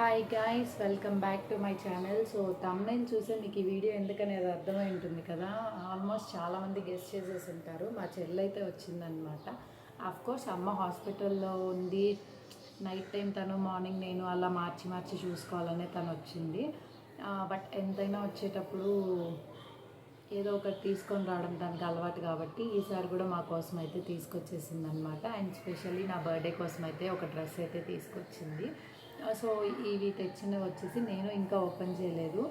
Hi guys welcome back to my channel so thumbnail చూసే మీకు ఈ వీడియో ఎందుకనేది అర్థమై ఉంటుంది కదా? ఆల్మోస్ట్ చాలామంది గెస్ట్ చేసేసి ఉంటారు మా చెల్లి అయితే వచ్చిందనమాట కోర్స్ అమ్మ హాస్పిటల్లో ఉంది. నైట్ టైం తను మార్నింగ్ నేను అలా మార్చి మార్చి చూసుకోవాలనే తను వచ్చింది. బట్ ఎంతైనా వచ్చేటప్పుడు ఏదో ఒకటి తీసుకొని రావడం దానికి అలవాటు కాబట్టి ఈసారి కూడా మా కోసం అయితే తీసుకొచ్చేసింది అనమాట అండ్ స్పెషల్లీ నా బర్త్డే కోసం అయితే ఒక డ్రెస్ అయితే తీసుకొచ్చింది. సో ఇవి తెచ్చినవి వచ్చేసి నేను ఇంకా ఓపెన్ చేయలేదు.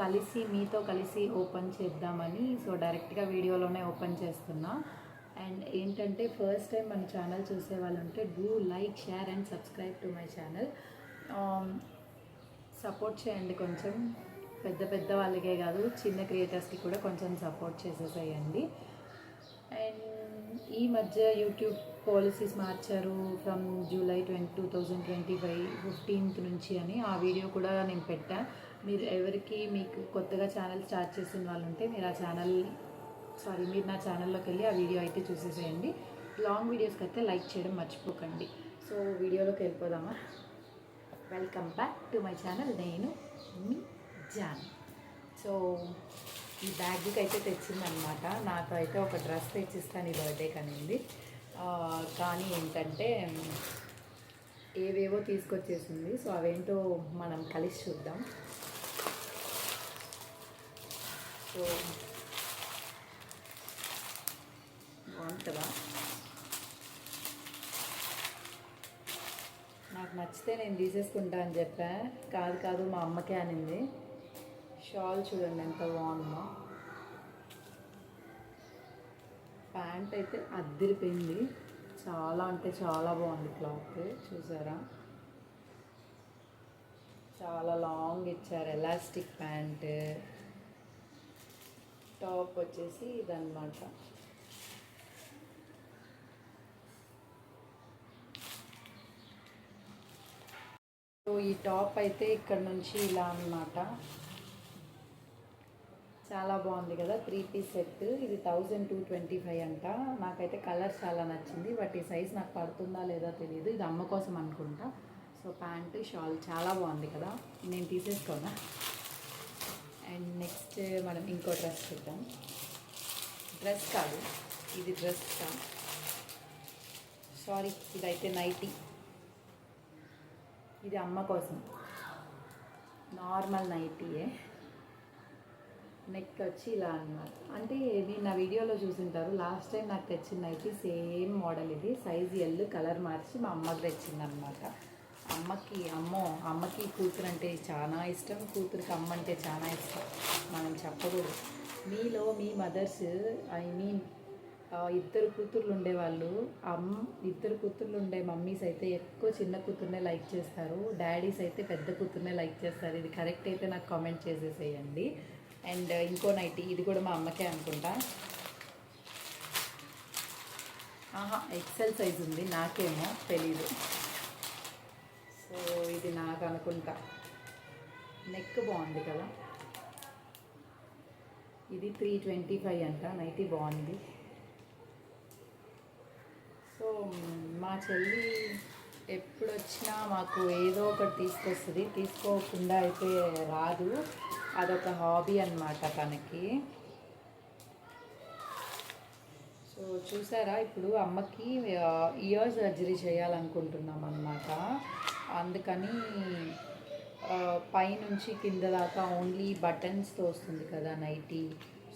కలిసి మీతో కలిసి ఓపెన్ చేద్దామని సో డైరెక్ట్గా వీడియోలోనే ఓపెన్ చేస్తున్నా. అండ్ ఏంటంటే ఫస్ట్ టైం మన ఛానల్ చూసే వాళ్ళు ఉంటే do like share and subscribe to my channel. Support చేయండి కొంచెం. పెద్ద పెద్ద వాళ్ళకే కాదు చిన్న క్రియేటర్స్కి కూడా కొంచెం సపోర్ట్ చేసేసేయండి. అండ్ ఈ మధ్య యూట్యూబ్ పాలసీస్ మార్చారు from July twenty two thousand twenty five fifteenth నుంచి అని ఆ వీడియో కూడా నేను పెట్టా. మీరు ఎవరికి మీకు కొత్తగా ఛానల్ స్టార్ట్ చేసిన వాళ్ళు ఉంటే మీరు ఆ ఛానల్ సారీ మీరు నా ఛానల్లోకి వెళ్ళి ఆ వీడియో అయితే చూసేసేయండి. లాంగ్ వీడియోస్కి అయితే లైక్ చేయడం మర్చిపోకండి. సో వీడియోలోకి వెళ్ళిపోదామా? Welcome back to my channel. నేను మీ జాన్. సో ఈ బ్యాగ్కి అయితే తెచ్చిందనమాట. నాకు అయితే ఒక డ్రెస్ తెచ్చిస్తాను ఈ బర్త్డేకి అనింది కానీ ఏంటంటే ఏవేవో తీసుకొచ్చేసింది. సో అవేంటో మనం కలిసి చూద్దాం. సో బాగుంటుందా? నాకు నచ్చితే నేను తీసేసుకుంటా అని చెప్పా. కాదు కాదు మా అమ్మకే అనింది. షాల్ చూడండి ఎంత బాగుందో. ప్యాంట్ అయితే అద్దరిపోయింది. చాలా అంటే చాలా బాగుంది క్లాత్. చూసారా? చాలా లాంగ్ ఇచ్చారు. Elastic pant. టాప్ వచ్చేసి ఇదన్నమాట. సో ఈ టాప్ అయితే ఇక్కడ నుంచి ఇలా అన్నమాట. చాలా బాగుంది కదా త్రీ పీస్ సెట్ ఇది థౌజండ్ టూ ట్వంటీ ఫైవ్ అంట. నాకైతే కలర్ చాలా నచ్చింది బట్ ఈ సైజ్ నాకు పడుతుందా లేదా తెలియదు ఇది అమ్మ కోసం అనుకుంటా. సో ప్యాంటు షాల్ చాలా బాగుంది కదా. నేను తీసేసుకోనా? అండ్ నెక్స్ట్ మనం ఇంకో డ్రెస్ చూద్దాం. డ్రెస్ కాదు ఇది డ్రెస్ కా సారీ ఇదైతే నైటీ ఇది అమ్మ కోసం. నార్మల్ నైటీయే నెక్ వచ్చి ఇలా అన్నమాట. అంటే మీరు నా వీడియోలో చూసింటారు. లాస్ట్ టైం నాకు తెచ్చిన నైటీ సేమ్ మోడల్ ఇది. సైజ్ ఎల్ కలర్ మార్చి మా అమ్మకి తెచ్చిందనమాట అమ్మకి అమ్మో అమ్మకి కూతురు అంటే చాలా ఇష్టం. కూతురికి అమ్మ అంటే చాలా ఇష్టం. మనం చెప్పకూడదు. మీలో మీ మదర్స్ ఐ మీన్ ఇద్దరు కూతుర్లు ఉండేవాళ్ళు. అమ్మ ఇద్దరు కూతుర్లు ఉండే మమ్మీస్ అయితే ఎక్కువ చిన్న కూతుర్నే లైక్ చేస్తారు. డాడీస్ అయితే పెద్ద కూతుర్నే లైక్ చేస్తారు. ఇది కరెక్ట్ అయితే నాకు కామెంట్ చేసేసేయండి. అండ్ ఇంకో నైటీ ఇది కూడా మా అమ్మకే అనుకుంటా. ఆహా ఎక్సెల్ సైజ్ ఉంది నాకేమో తెలీదు. సో ఇది నాకు అనుకుంటా. నెక్ బాగుంది కదా. ఇది త్రీ ట్వంటీ ఫైవ్ అంట నైటీ బాగుంది. సో మా చెల్లి ఎప్పుడు వచ్చినా మాకు ఏదో ఒకటి తీసుకొస్తుంది. తీసుకోకుండా అయితే రాదు. అదొక హాబీ అన్నమాట తనకి. సో చూసారా? ఇప్పుడు అమ్మకి ఇయర్ సర్జరీ చేయాలనుకుంటున్నాం అనమాట అందుకని పైనుంచి కింద దాకా ఓన్లీ బటన్స్తో వస్తుంది కదా nighty.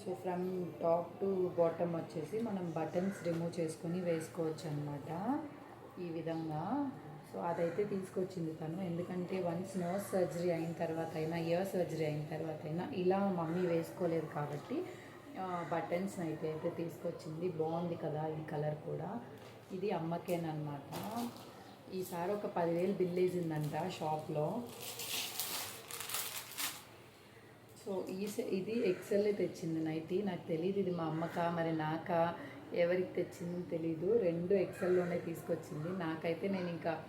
So from top to bottom వచ్చేసి మనం బటన్స్ రిమూవ్ చేసుకొని వేసుకోవచ్చు అనమాట ఈ విధంగా. సో అదైతే తీసుకొచ్చింది తను. ఎందుకంటే వన్స్ నోస్ సర్జరీ అయిన తర్వాత అయినా ఇయర్ సర్జరీ అయిన తర్వాత అయినా ఇలా మమ్మీ వేసుకోలేదు కాబట్టి బటన్స్ అయితే అయితే తీసుకొచ్చింది. బాగుంది కదా ఈ కలర్ కూడా. ఇది అమ్మకేనమాట ఈసారి ఒక పదివేలు బిల్ వేసిందంట షాప్లో. సో ఈ స- ఇది ఎక్సెల్ తెచ్చింది నైటీ. నాకు తెలియదు ఇది మా అమ్మకా మరి నాకా ఎవరికి తెచ్చిందో తెలీదు. రెండు ఎక్సెల్లోనే తీసుకొచ్చింది. నాకైతే నేను ఇంకా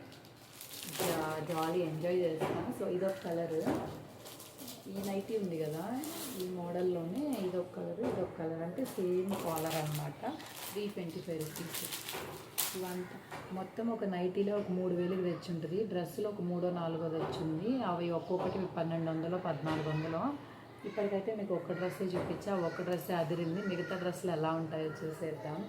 జా- జాలీ ఎంజాయ్ చేస్తాను. సో ఇదొక కలర్ ఈ నైటీ ఉంది కదా ఈ మోడల్లోనే ఇదొక కలర్ ఇదొక కలర్ అంటే సేమ్ కాలర్ అనమాట త్రీ ట్వంటీ ఫైవ్ రూపీస్ ఇవంతా. మొత్తం ఒక నైటీలో ఒక మూడు వేలకు తెచ్చుంటుంది. డ్రెస్సులు ఒక మూడో నాలుగో తెచ్చింది. అవి ఒక్కొక్కటి పన్నెండు వందలు పద్నాలుగు వందలు. ఇప్పటికైతే మీకు ఒక డ్రెస్సే చూపించా. ఒక డ్రెస్సే అదిరింది. మిగతా డ్రెస్సులు ఎలా ఉంటాయో చూసేద్దాం.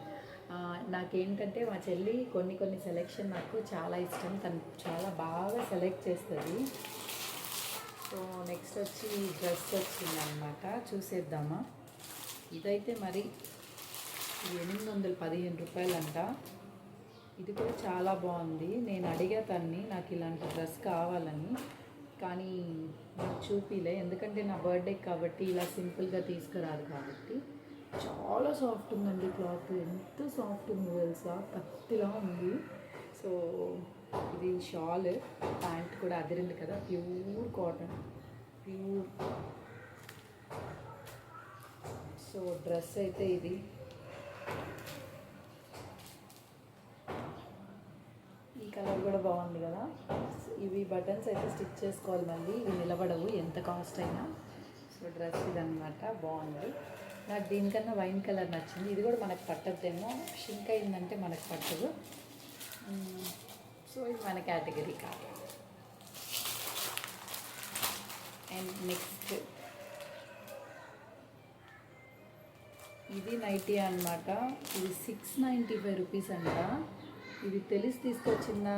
నాకేంటంటే మా చెల్లి కొన్ని కొన్ని సెలెక్షన్ నాకు చాలా ఇష్టం. తను చాలా బాగా సెలెక్ట్ చేస్తుంది. సో నెక్స్ట్ వచ్చి డ్రెస్ వచ్చిందనమాట చూసేద్దామా. ఇదైతే మరి ఎనిమిది వందల పదిహేను రూపాయలంట. ఇది కూడా చాలా బాగుంది. నేను అడిగా తన్ని నాకు ఇలాంటి డ్రెస్ కావాలని. కానీ నాకు చూపిలే. ఎందుకంటే నా బర్త్డే కాబట్టి ఇలా సింపుల్గా తీసుకురాదు కాబట్టి. చాలా సాఫ్ట్ ఉందండి క్లాత్. ఎంత సాఫ్ట్ ఉంది తెలుసా? కత్తిలా ఉంది. సో ఇది షాల్ ప్యాంట్ కూడా అదిరింది కదా. Pure cotton. Pure. So dress అయితే ఇది ఈ కలర్ కూడా బాగుంది కదా. ఇవి బటన్స్ అయితే స్టిచ్ చేసుకోవాలి మళ్ళీ. ఇవి నిలబడవు ఎంత కాస్ట్ అయినా. సో డ్రెస్ ఇదన్నమాట బాగుంది. నాకు దీనికన్నా వైన్ కలర్ నచ్చింది. ఇది కూడా మనకు పట్టద్దేమో. షింక్ అయిందంటే మనకు పట్టదు. సో ఇది మన కేటగిరీ కాదు. And next. ఇది నైటీ అనమాట ఇది సిక్స్ నైంటీ ఫైవ్ రూపీస్ అంట. ఇది తెలిసి తీసుకొచ్చిన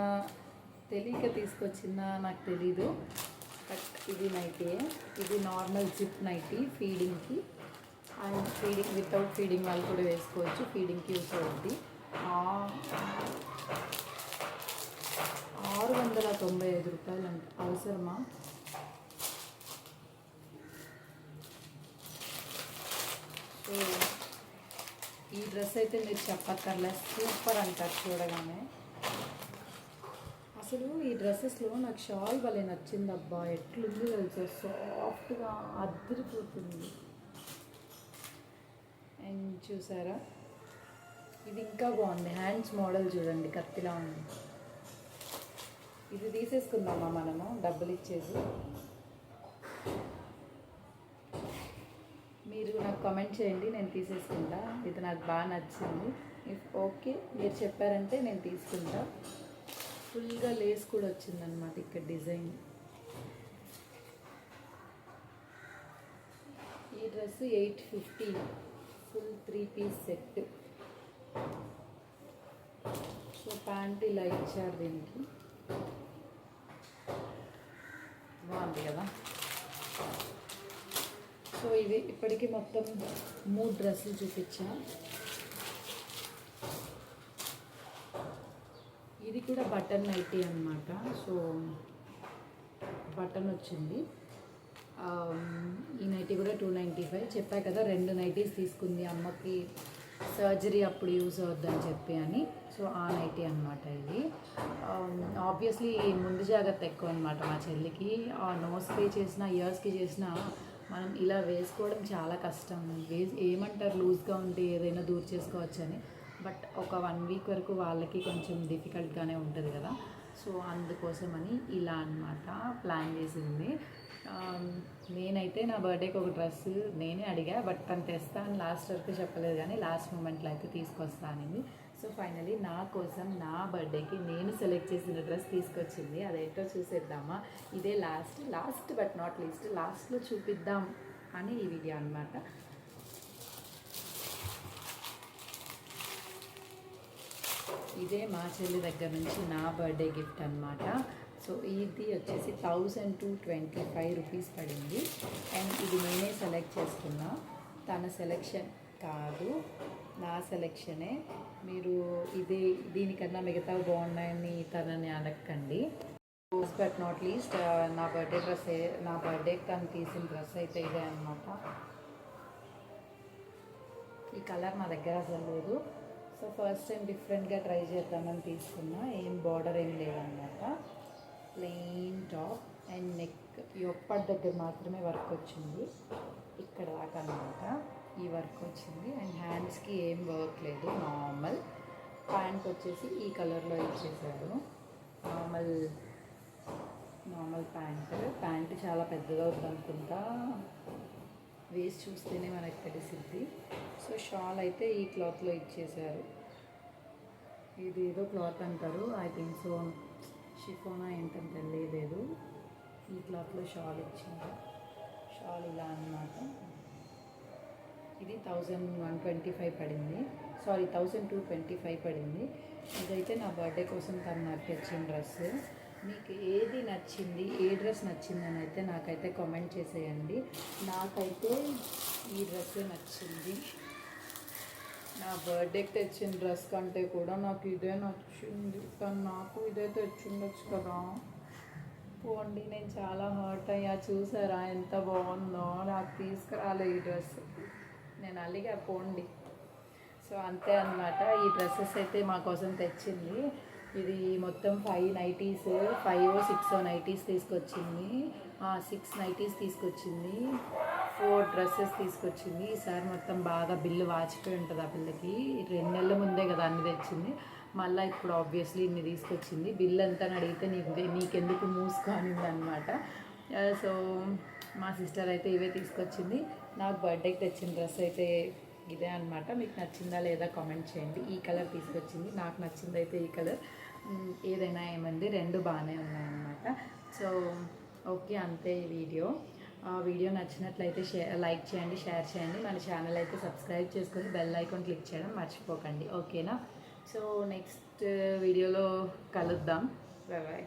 తెలియక తీసుకొచ్చిన నాకు తెలీదు. బట్ ఇది నైటీ. ఇది నార్మల్ జిప్ నైటీ ఫీడింగ్కి అండ్ ఫీడింగ్ వితౌట్ ఫీడింగ్ వాళ్ళు కూడా వేసుకోవచ్చు. ఫీడింగ్కి యూస్ అవుద్ది. ఆరు వందల తొంభై ఐదు రూపాయలు అవసరమా సో ఈ డ్రెస్ అయితే మీరు చెప్పక్కర్లే. సూపర్ అంటారు చూడగానే. అసలు ఈ డ్రెస్సెస్లో నాకు షాల్ భలే నచ్చింది అబ్బా ఎట్లుంది తెలుసా? సాఫ్ట్గా అద్దరిపోతుంది అండ్ చూసారా? ఇది ఇంకా బాగుంది. హ్యాండ్స్ మోడల్ చూడండి కత్తిలా ఉంది. ఇది తీసేసుకుందామా మనము? డబ్బులు ఇచ్చేసి మీరు నాకు కామెంట్ చేయండి నేను తీసేసుకుంటా. ఇది నాకు బాగా నచ్చింది. ఇఫ్ ఓకే మీరు చెప్పారంటే నేను తీసుకుంటా. ఫుల్గా లేస్ కూడా వచ్చిందనమాట ఇక్కడ డిజైన్ ఈ dress eight fifty full three piece set so pant ఇలా ఇచ్చారు దీనికి బాగుంది కదా? సో ఇవి ఇప్పటికీ మొత్తం మూడు డ్రెస్సులు చూపించా. ఇది కూడా బటన్ నైటీ అనమాట సో బటన్ వచ్చింది. ఈ నైటీ కూడా టూ నైంటీ ఫైవ్. చెప్పా కదా రెండు నైటీస్ తీసుకుంది అమ్మకి. సర్జరీ అప్పుడు యూస్ అవుద్దని చెప్పి అని. సో ఆ నైటీ అనమాట ఇది. ఆబ్వియస్లీ ముందు జాగ్రత్త ఎక్కువ అనమాట మా చెల్లికి. ఆ నోస్కి పే చేసిన ఇయర్స్కి చేసిన మనం ఇలా వేసుకోవడం చాలా కష్టం. వేసి ఏమంటారు? లూజ్గా ఉంటే ఏదైనా దూర్ చేసుకోవచ్చని. బట్ ఒక వన్ వీక్ వరకు వాళ్ళకి కొంచెం డిఫికల్ట్గానే ఉంటుంది కదా. సో అందుకోసమని ఇలా అన్నమాట ప్లాన్ చేసింది. Um, నేనైతే నా బర్త్డేకి ఒక డ్రెస్ నేనే అడిగా బట్ తను తెస్తా అని లాస్ట్ వరకు చెప్పలేదు కానీ లాస్ట్ మూమెంట్లో అయితే తీసుకొస్తా అనింది సో ఫైనలీ నా కోసం నా బర్త్డేకి నేను సెలెక్ట్ చేసిన డ్రెస్ తీసుకొచ్చింది. అదేంటో చూసేద్దామా. ఇదే last last but not least లాస్ట్లో చూపిద్దాం అని ఈ వీడియో అనమాట ఇదే మా చెల్లి దగ్గర నుంచి నా బర్త్డే గిఫ్ట్ అనమాట సో ఇది వచ్చేసి thousand two twenty five rupees పడింది. అండ్ ఇది నేనే సెలెక్ట్ చేసుకున్నా. తన సెలెక్షన్ కాదు నా సెలెక్షనే. మీరు ఇది దీనికన్నా మిగతా బాగున్నాయని తనని అడగండి బట్ నాట్ లీస్ట్ నా బర్త్డే డ్రెస్ నా బర్త్డేకి తను తీసిన డ్రెస్ అయితే ఇదే అనమాట ఈ కలర్ నా దగ్గర అసలు లేదు. సో ఫస్ట్ టైం డిఫరెంట్గా ట్రై చేద్దామని తీసుకున్నా. ఏం బార్డర్ ఏం లేదనమాట ప్లెయిన్ టాప్ అండ్ నెక్ యొప్పటి దగ్గర మాత్రమే వర్క్ వచ్చింది. ఇక్కడ దాకా అనమాట ఈ వర్క్ వచ్చింది. అండ్ హ్యాండ్స్కి ఏం వర్క్ లేదు. నార్మల్ ప్యాంట్ వచ్చేసి ఈ కలర్లో ఇచ్చేసారు నార్మల్ నార్మల్ ప్యాంట్ ప్యాంట్ చాలా పెద్దగా అనుకుంటా వేసి చూస్తేనే మనకు తెలిసిద్ది. సో షాల్ అయితే ఈ క్లాత్లో ఇచ్చేసారు. ఇది ఏదో క్లాత్ అంటారు. ఐ థింక్ సో షిఫోనా ఏంటంటే తెలియలేదు. ఈ క్లాత్లో షాల్ ఇచ్చింది. షాల్ ఇలా అన్నమాట. ఇది థౌజండ్ వన్ ట్వంటీ ఫైవ్ పడింది. Sorry thousand two twenty five పడింది. ఇదైతే నా బర్త్డే కోసం తను నాకు తెచ్చిన డ్రెస్. మీకు ఏది నచ్చింది ఏ డ్రెస్ నచ్చింది అని అయితే నాకైతే కామెంట్ చేసేయండి. నాకైతే ఈ డ్రెస్ నచ్చింది. నా బర్త్డేకి తెచ్చిన డ్రెస్ కంటే కూడా నాకు ఇదే నచ్చింది. కానీ నాకు ఇదే తెచ్చిండొచ్చు కదా. పోండి నేను చాలా హర్ట్ అయ్యా. చూసారా ఎంత బాగుందో? నాకు తీసుకురాలే ఈ డ్రెస్ నేను అలిగా పోండి. సో అంతే అన్నమాట. ఈ డ్రెస్సెస్ అయితే మా కోసం తెచ్చింది. ఇది మొత్తం five nighties five six nighties తీసుకొచ్చింది. సిక్స్ నైటీస్ తీసుకొచ్చింది. ఫోర్ డ్రెస్సెస్ తీసుకొచ్చింది. ఈసారి మొత్తం బాగా బిల్లు వాచిపోయి ఉంటుంది ఆ పిల్లకి రెండు నెలల ముందే కదా అన్ని తెచ్చింది. మళ్ళీ ఇప్పుడు ఆబ్వియస్లీ ఇన్ని తీసుకొచ్చింది. బిల్ అంతా అని అడిగితే నీకు నీకెందుకు మూసుకోనింది అనమాట సో మా సిస్టర్ అయితే ఇవే తీసుకొచ్చింది. నాకు బర్త్డేకి తెచ్చిన డ్రెస్ అయితే ఇదే అనమాట మీకు నచ్చిందా లేదా కామెంట్ చేయండి. ఈ కలర్ తీసుకొచ్చింది. నాకు నచ్చింది అయితే ఈ కలర్ ఏదైనా ఏమంది రెండు బాగానే ఉన్నాయన్నమాట సో ఓకే అంతే ఈ వీడియో వీడియో నచ్చినట్లయితే షేర్ లైక్ చేయండి షేర్ చేయండి. మన ఛానల్ అయితే సబ్స్క్రైబ్ చేసుకొని బెల్ ఐకాన్ క్లిక్ చేయడం మర్చిపోకండి. ఓకేనా? సో నెక్స్ట్ వీడియోలో కలుద్దాం. బాయ్.